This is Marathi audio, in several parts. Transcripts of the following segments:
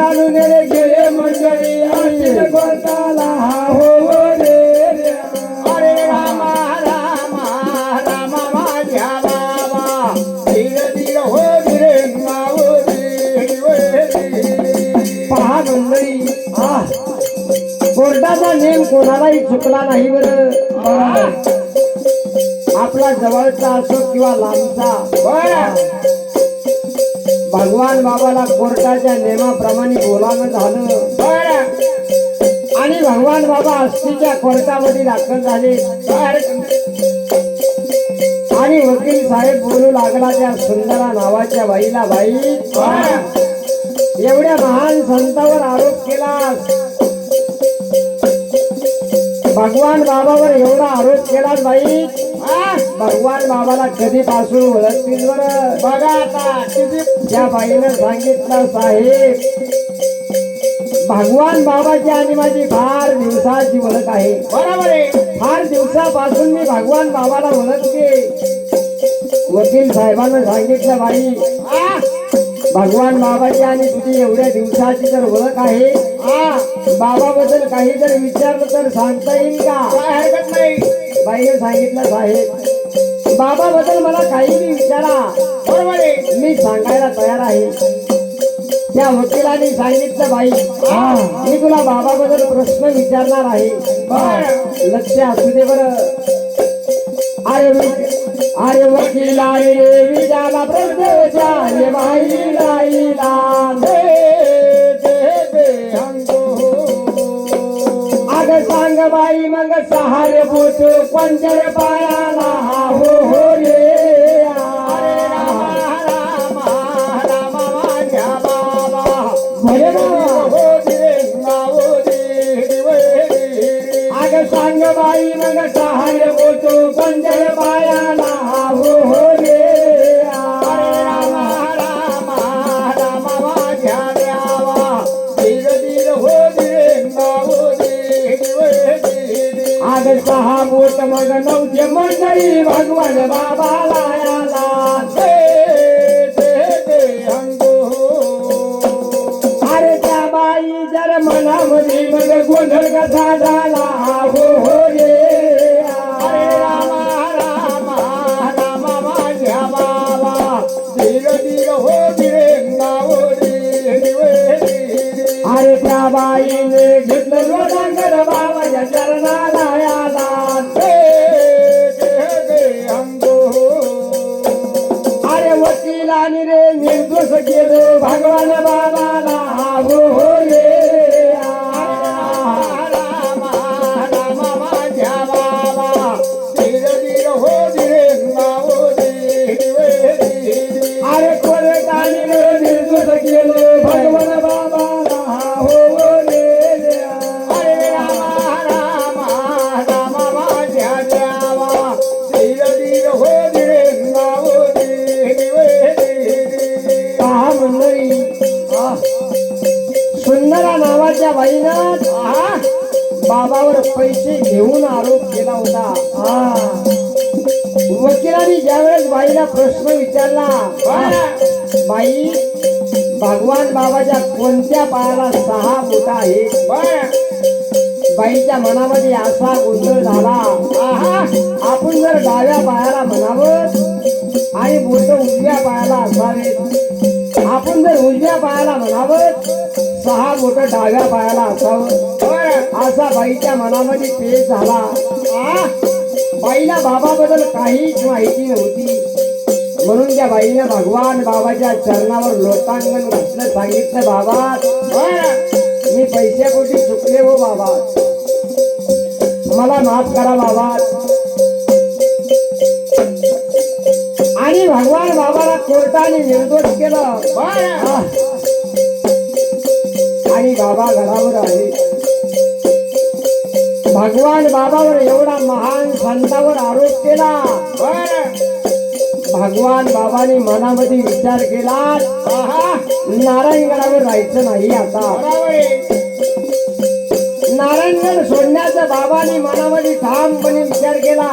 चालून रे गेले मंडळी असतील कोर्टाला हो हो रे अरे रामा रामा रामा माझ्या बाबा। धीर धीर हो धीरे नाव पहा मंडळी आ, कोर्टाचा नेम कोणालाही चुकला नाही बरं. आपला जवळचा असो किंवा लांबचा. बरं. भगवान बाबाला कोर्टाच्या नेमाप्रमाणे बोलावं झालं. आणि भगवान बाबा अस्थीच्या कोर्टामध्ये दाखल झाले. आणि वकील साहेब बोलू लागला त्या सुंदरा नावाच्या बाईला बाई एवढ्या महान संतावर आरोप केला भगवान बाबावर एवढा आरोप केला बाई. भगवान बाबाला कधीपासून ओळखतील बरं? बघा आता त्या बाईनं सांगितलं साहेब भगवान बाबाची आणि माझी फार दिवसाची ओळख आहे. बरोबर आहे. फार दिवसापासून मी भगवान बाबाला ओळखते. वकील साहेबांना सांगितलं बाई? भगवान बाबाची आणि तुझी एवढ्या दिवसाची जर ओळख आहे? बाबाबद्दल काही जर विचारलं तर सांगता येईल का? काय हरकत नाही. बाईने सांगितलं साहेब बाबाबद्दल मला काही बी विचारा. बरोबर आहे. मी सांगायला तयार आहे. त्या वकिलाने सांगितलं बाई मी तुला बाबाबद्दल प्रश्न विचारणार आहे. लक्ष असू दे बर. अरे वकील- अरे वकिलाने रे विचारला प्रश्न विचारले बाईला इला. अग सांग बाई मग सहारे बोट पंजर पायाला हो हो. मंडळी भगवान बाबाला याला दे दे दे अरे त्या बाई जर मनामध्ये मग गोंधळ कसा झाला हो हो रे अरे रामा रामा रामा माझ्या बाबा धीर धीर हो अरे त्या बाईने घेतलं लोटांगर बाबाच्या चरणा निर्दोष केलं प्रश्न विचारला. बाई भगवान बाबाच्या कोणत्या पायाला सहा बोट आहेत? बाईच्या मनामध्ये असा गोंधळ झाला. आहा आपण जर डाव्या पायाला म्हणावं आणि बोट उजव्या पायाला असावेत. आपण जर उजव्या पायाला म्हणावं सहा बोट डाव्या पायाला असावं. असा बाईच्या मनामध्ये पेश झाला. आ, बाईला बाबाबद्दल काहीच माहिती नव्हती. म्हणून त्या बाईने भगवान बाबाच्या चरणावर लोटांगण घातलं सांगितलं बाबा मी मी पैशापोटी चुकले हो बाबा? मला माफ करा बाबा. आणि भगवान बाबाला कोर्टाने निर्दोष केलं. आणि बाबा घरावर आले. भगवान बाबावर एवढा महान संतावर आरोप केला. बर भगवान बाबांनी मनामध्ये विचार केला नारायणगडावर राहायचं नाही आता. नारायणगड सोडण्याचा बाबाने मनामध्ये ठामपणे विचार केला.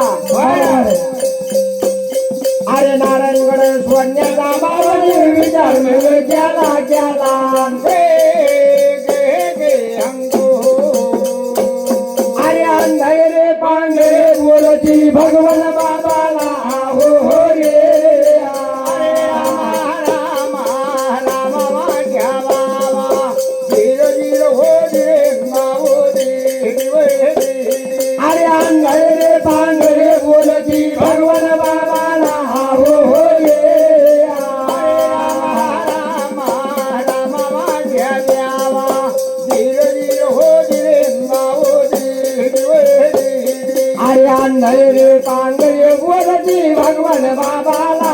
अरे नारायणगड सोडण्याचा बाबाने विचार म्हणजे केला केला अरे अंधेरे पांढरे बोलती भगवान बाबाला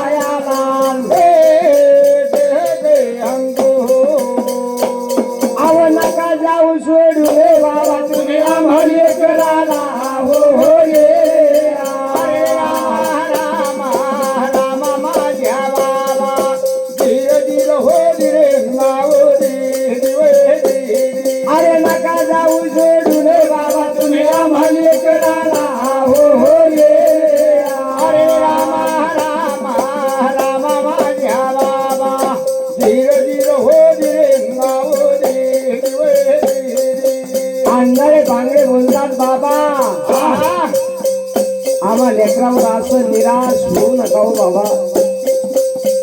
असं निराश होऊ नका हो बाबा.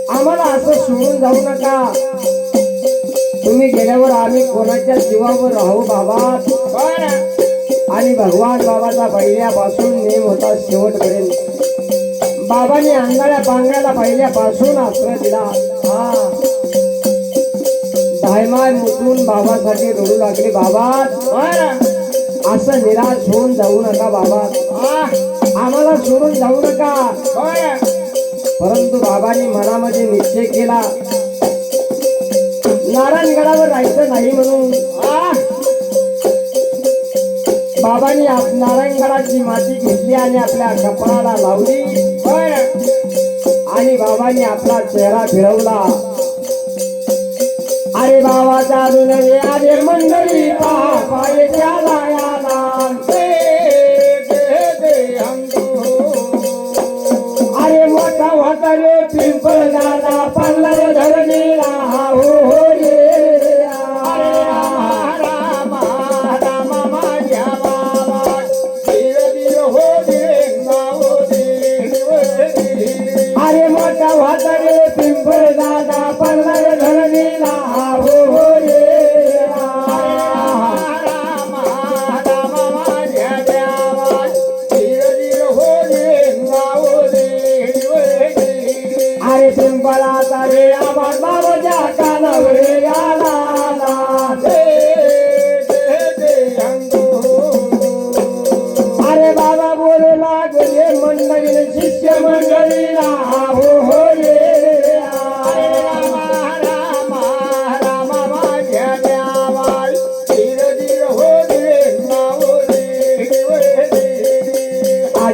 आम्हाला असं सोडून जाऊ नका. तुम्ही गेल्यावर आम्ही कोणाच्या जीवावर राहू बाबा? आणि भगवान बाबाचा पहिल्यापासून नेम होता शेवटपर्यंत. बाबांनी अंगाळ्या बांगड्याला पहिल्यापासून आश्रय दिला. हा. धायमाय मुकून बाबासाठी रडू लागले बाबा. असं निराश होऊन जाऊ नका बाबा. आम्हाला सोडून जाऊ नका. परंतु बाबांनी मनामध्ये निश्चय केला. नारायणगडावर राहायचं नाही म्हणून. बाबांनी नारायणगडाची माती घेतली आणि आपल्या कपाळाला लावली. आणि बाबांनी आपला चेहरा फिरवला. अरे बाबाचा अजून अरे मंडळी. पहा पाय त्याला याला अरे मोठा होता रे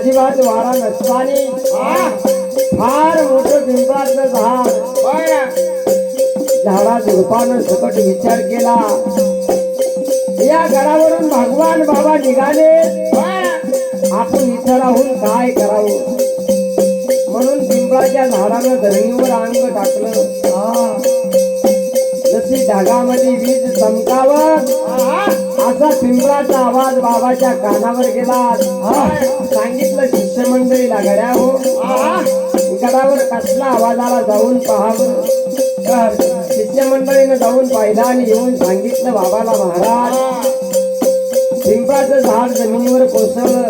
अजिबात वारा नसतानी फार मोठं पिंपळाचं झाड. झाडा झुडपानं सकट विचार केला. या गडावरून भगवान बाबा निघाले. आपण इथं राहून काय करावं? म्हणून पिंपळाच्या झाडानं धरणीवर अंग टाकलं. हा. जशी ढगामध्ये वीज चमकावत असा पिंपळाचा आवाज बाबाच्या कानावर गेला. सांगितलं शिष्यमंडळीला गड्या हो. गडावर कसला आवाज आला जाऊन पहावं तर शिष्यमंडळीनं जाऊन पाहिलं आणि येऊन सांगितलं बाबाला महाराज पिंपळाचं झाड जमिनीवर कोसळलं.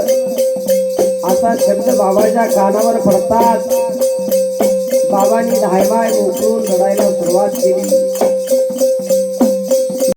असा शब्द बाबाच्या कानावर पडतात. बाबांनी धायमाय उठून रडायला सुरुवात केली.